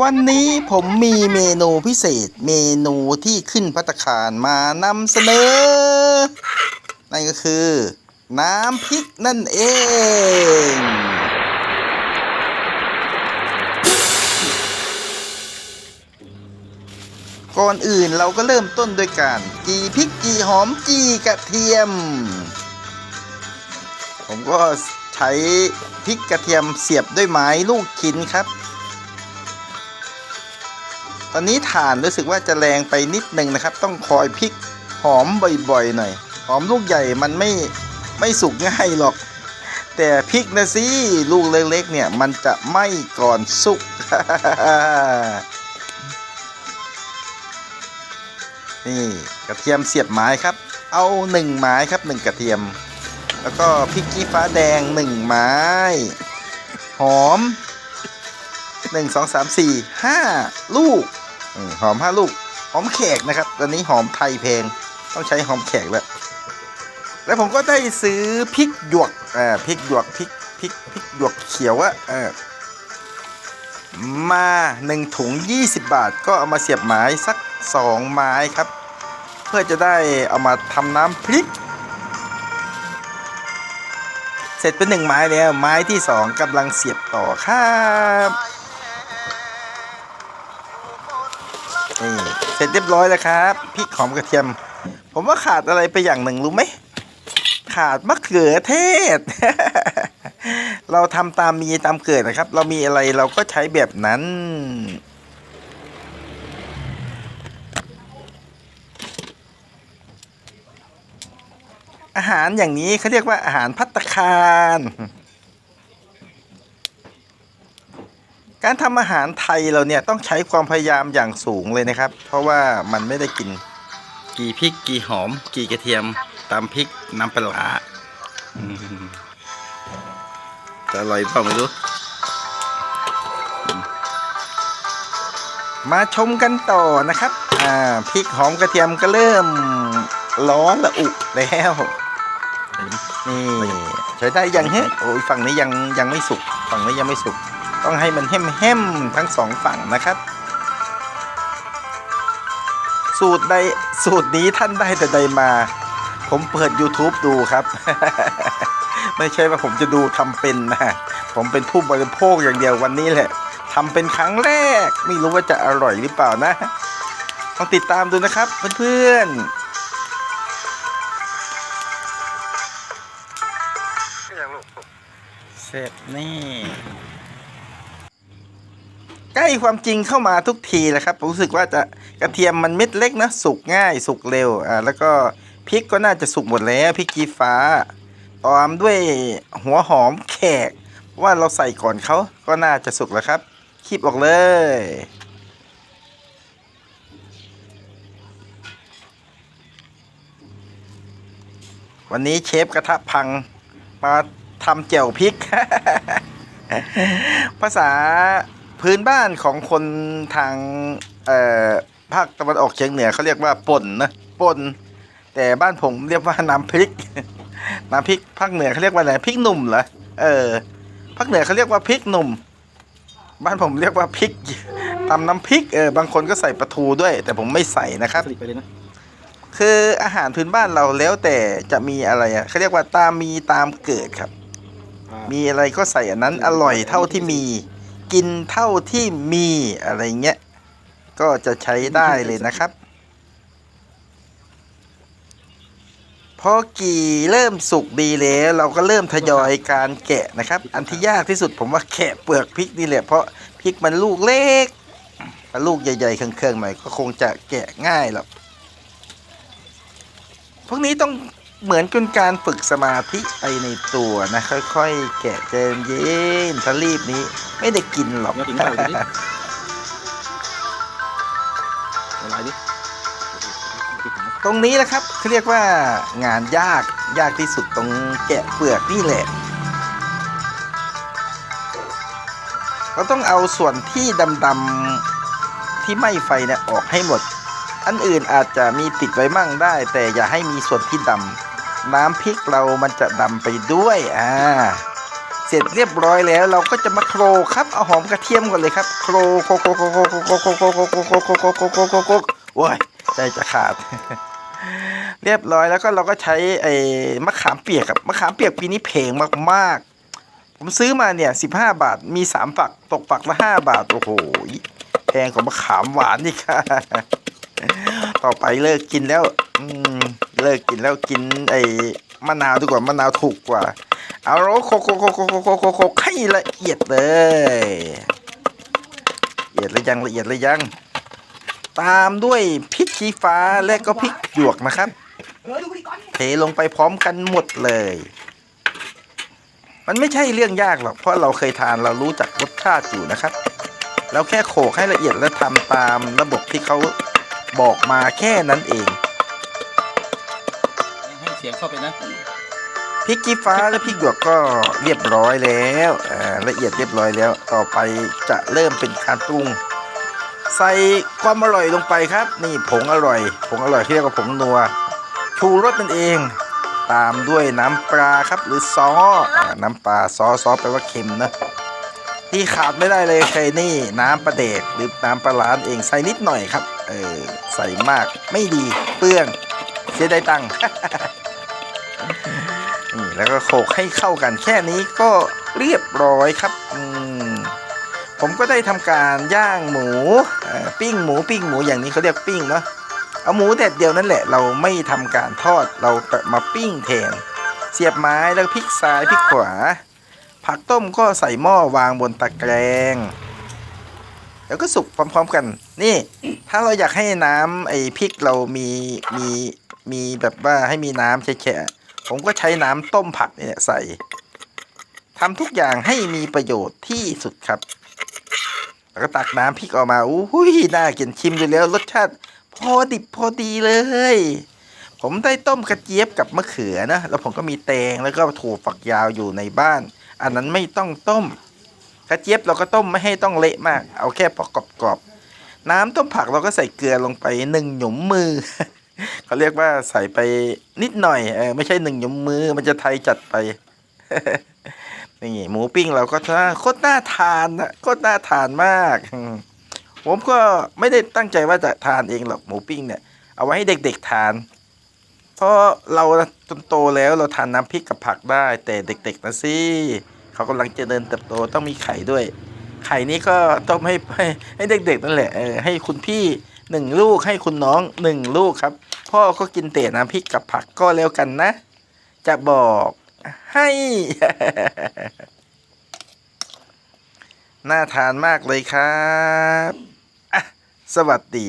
วันนี้ผมมีเมนูพิเศษเมนูที่ขึ้นพัตตาคารมานำเสนอ นั่นก็คือ น้ำพริกนั่นเอง ก่อนอื่นเราก็เริ่มต้นด้วยการจีพริกจีหอมจีกระเทียม ผมก็ใช้พริกกระเทียมเสียบด้วยไม้ลูกชิ้นครับ ตอนนี้ถ่านรู้สึกว่าจะแรงไปนิดนึงนะครับ ต้องคอยพริกหอมบ่อยๆหน่อย หอมลูกใหญ่มันไม่ไม่สุกง่ายหรอก แต่พริกนะสิลูกเล็กๆเนี่ยมันจะไหม้ก่อนสุก นี่กระเทียมเสียบไม้ครับ เอาหนึ่งไม้ครับหนึ่งกระเทียม แล้วก็พริกขี้ฟ้าแดงหนึ่งไม้ หอมหนึ่งสองสามสี่ห้าลูก หอมห้าลูก หอมแขกนะครับ ตอนนี้หอมไทยแพง ต้องใช้หอมแขกแล้ว แล้วผมก็ได้ซื้อพริกหยวกอ่าพริกหยวกพริกพริกพริกหยวกเขียวอะเออมาหนึ่งถุง 20 บาท ก็เอามาเสียบไม้สักสองไม้ครับ เพื่อจะได้เอามาทำน้ำพริก เสร็จเป็นหนึ่งไม้แล้วไม้ที่สองกำลังเสียบต่อครับ นี่เสร็จเรียบร้อยแล้วครับพริกหอมกระเทียม ผมว่าขาดอะไรไปอย่างหนึ่งรู้ไหมขาดมะเขือเทศ เราทำตามมีตามเกิดนะครับ เรามีอะไรเราก็ใช้แบบนั้น อาหารอย่างนี้เขาเรียกว่าอาหารพัตตาคาร การทำอาหารไทยเราเนี่ยต้องใช้ความพยายามอย่างสูงเลยนะครับ เพราะว่ามันไม่ได้กินกี่พริกกี่หอม กี่กระเทียมตามพริกน้ำปลาจะอร่อยเปล่าไม่รู้ มาชมกันต่อนะครับอ่าพริกหอมกระเทียมก็เริ่มร้อนละอุแล้วนี่ใช้ได้ยังเฮ้โอ้ยฝั่งนี้ยังยังไม่สุกฝั่งนี้ยังไม่สุก ต้องให้มันแห้มๆทั้งสองฝั่งนะครับ สูตรใดสูตรนี้ท่านได้แต่ใดมา ผมเปิด YouTube ดูครับ ไม่ใช่ว่าผมจะดูทำเป็นนะ ผมเป็นผู้บริโภคอย่างเดียววันนี้แหละทำเป็นครั้งแรก ไม่รู้ว่าจะอร่อยหรือเปล่านะ ต้องติดตามดูนะครับเพื่อนๆเสร็จนี่ ใกล้ความจริงเข้ามาทุกทีแหละครับผมรู้สึกว่าจะกระเทียมมันเม็ดเล็กนะ สุกง่ายสุกเร็วอ่าแล้วก็พริกก็น่าจะสุกหมดแล้วพริกกีฟ้าตามด้วยหัวหอมแขก ว่าเราใส่ก่อนเขาก็น่าจะสุกแล้วครับคีบออกเลย วันนี้เชฟกระทะพังมาทำแจ่วพริก ภาษา พื้นบ้านของคนทางเอ่อภาคตะวันออกเฉียงเหนือเขาเรียกว่าป่นนะป่นแต่บ้านผมเรียกว่าน้ำพริก น้ำพริกภาคเหนือเขาเรียกว่าอะไรพริกหนุ่มเหรอเออภาคเหนือเขาเรียกว่าพริกหนุ่ม บ้านผมเรียกว่าพริกตำน้ำพริกเออบางคนก็ใส่ปลาทูด้วย แต่ผมไม่ใส่นะครับผลิตไปเลยนะคืออาหารพื้นบ้านเราแล้วแต่จะมีอะไรอะเขาเรียกว่าตามมีตามเกิดครับ มีอะไรก็ใส่อันนั้นอร่อยเท่าที่มี กินเท่าที่มีอะไรเงี้ย ก็จะใช้ได้เลยนะครับ พอกี่เริ่มสุกดีแล้ว เราก็เริ่มทยอยการแกะนะครับ อันที่ยากที่สุดผมว่าแกะเปลือกพริกนี่แหละเพราะพริกมันลูกเล็กถ้าลูกใหญ่ๆเครื่องๆหน่อยก็คงจะแกะง่ายหรอกพวกนี้ต้อง เหมือนเป็นการฝึกสมาธิไปในตัวนะ ค่อยๆ แกะใจเย็นถ้ารีบนี้ ไม่ได้กินหรอก เดี๋ยวกินข้าวดิละลายดิตรงนี้แหละครับเขาเรียกว่างานยากยากที่สุดตรงแกะเปลือกนี่แหละ เราต้องเอาส่วนที่ดำๆที่ไหม้ไฟเนี่ยออกให้หมด อันอื่นอาจจะมีติดไว้มั่งได้ แต่อย่าให้มีส่วนที่ดำ น้ำพริกเรามันจะดำไปด้วยอ่าเสร็จเรียบร้อยแล้วเราก็จะมาโครครับเอาหอมกระเทียมก่อนเลยครับ โครกโครกโครโครโครโครโครโครโครโครโครโครโครโครโครโครโครกโอ้ยใจจะขาด เรียบร้อยแล้วก็เราก็ใช้ไอ้มะขามเปียกครับมะขามเปียกปีนี้แพงมากๆ ผมซื้อมาเนี่ยสิบห้าบาทมีสามฝักตกฝักละห้าบาทโอ้โหแพงกว่ามะขามหวานนี่ค่ะ ต่อไปเลิกกินแล้ว อืมเลิกกินแล้วกินไอ้มะนาวดีกว่ามะนาวถูกกว่า เอาโรโคโคโคโคโคโคโคให้ละเอียดเลยละเอียดเลยยังละเอียดเลยยัง ตามด้วยพริกชี้ฟ้าและก็พริกหยวกนะครับ เทลงไปพร้อมกันหมดเลย มันไม่ใช่เรื่องยากหรอก เพราะเราเคยทานเรารู้จักรสชาติอยู่นะครับ เราแค่โขกให้ละเอียดและทำตามระบบที่เขา บอกมาแค่นั้นเอง ให้เสียงเข้าไปนะ พริกชี้ฟ้าและพริกหยวกก็เรียบร้อยแล้วอ่าละเอียดเรียบร้อยแล้ว ต่อไปจะเริ่มเป็นการปรุง ใส่ความอร่อยลงไปครับ นี่ผงอร่อย ผงอร่อยที่เรียกว่าผงนัว ชูรสนั่นเอง ตามด้วยน้ำปลาครับ หรือซออ่าน้ำปลาซอซอแปลว่าเค็มนะ ที่ขาดไม่ได้เลยคือนี่น้ำปลาเดกหรือน้ำปลาร้านเองใส่นิดหน่อยครับ เออใส่มากไม่ดีเปลืองเสียดายตังค์นี่แล้วก็โขกให้เข้ากันแค่นี้ก็เรียบร้อยครับอืมผมก็ได้ทำการย่างหมูปิ้งหมูปิ้งหมูอย่างนี้เขาเรียกปิ้งเนาะเอาหมูแดดเดียวนั่นแหละ เราไม่ทำการทอดเรามาปิ้งแทนเสียบไม้แล้วพลิกซ้ายพลิกขวา ผักต้มก็ใส่หม้อวางบนตะแกรง แล้วก็สุกพร้อม ๆ กัน นี่ ถ้าเราอยากให้น้ำไอ้พริกเรามีมีมีแบบว่าให้มีน้ำแฉะผมก็ใช้น้ำต้มผักเนี่ยใส่ทำทุกอย่างให้มีประโยชน์ที่สุดครับ แล้วก็ตักน้ำพริกออกมาอุ้ยน่ากินชิมดูแล้วรสชาติพอดิบพอดีเลย ผมได้ต้มกระเจี๊ยบกับมะเขือนะ แล้วผมก็มีแตงแล้วก็ถั่วฝักยาวอยู่ในบ้าน อันนั้นไม่ต้องต้ม ระเจี๊ยบเราก็ต้มไม่ให้ต้องเละมาก เอาแค่พอกรอบๆน้ำต้มผักเราก็ใส่เกลือลงไปหนึ่งหยุมมือเขาเรียกว่าใส่ไปนิดหน่อยเออไม่ใช่หนึ่งหยุมมือมันจะไทยจัดไปนี่หมูปิ้งเราก็โคตรน่าทานนะโคตรน่าทานมากผมก็ไม่ได้ตั้งใจว่าจะทานเองหรอกหมูปิ้งเนี่ย เอาไว้ให้เด็กๆทาน เพราะเราจนโตแล้วเราทานน้ำพริกกับผักได้ แต่เด็ก ๆนะสิ เขากำลังเจริญเติบโตต้องมีไข่ด้วย ไข่นี้ก็ต้องให้ให้ให้เด็กๆนั่นแหละเออให้คุณพี่หนึ่งลูกให้คุณน้องหนึ่งลูกครับ พ่อก็กินแต่น้ำพริกกับผักก็แล้วกันนะ จะบอกให้ น่าทานมากเลยครับ สวัสดี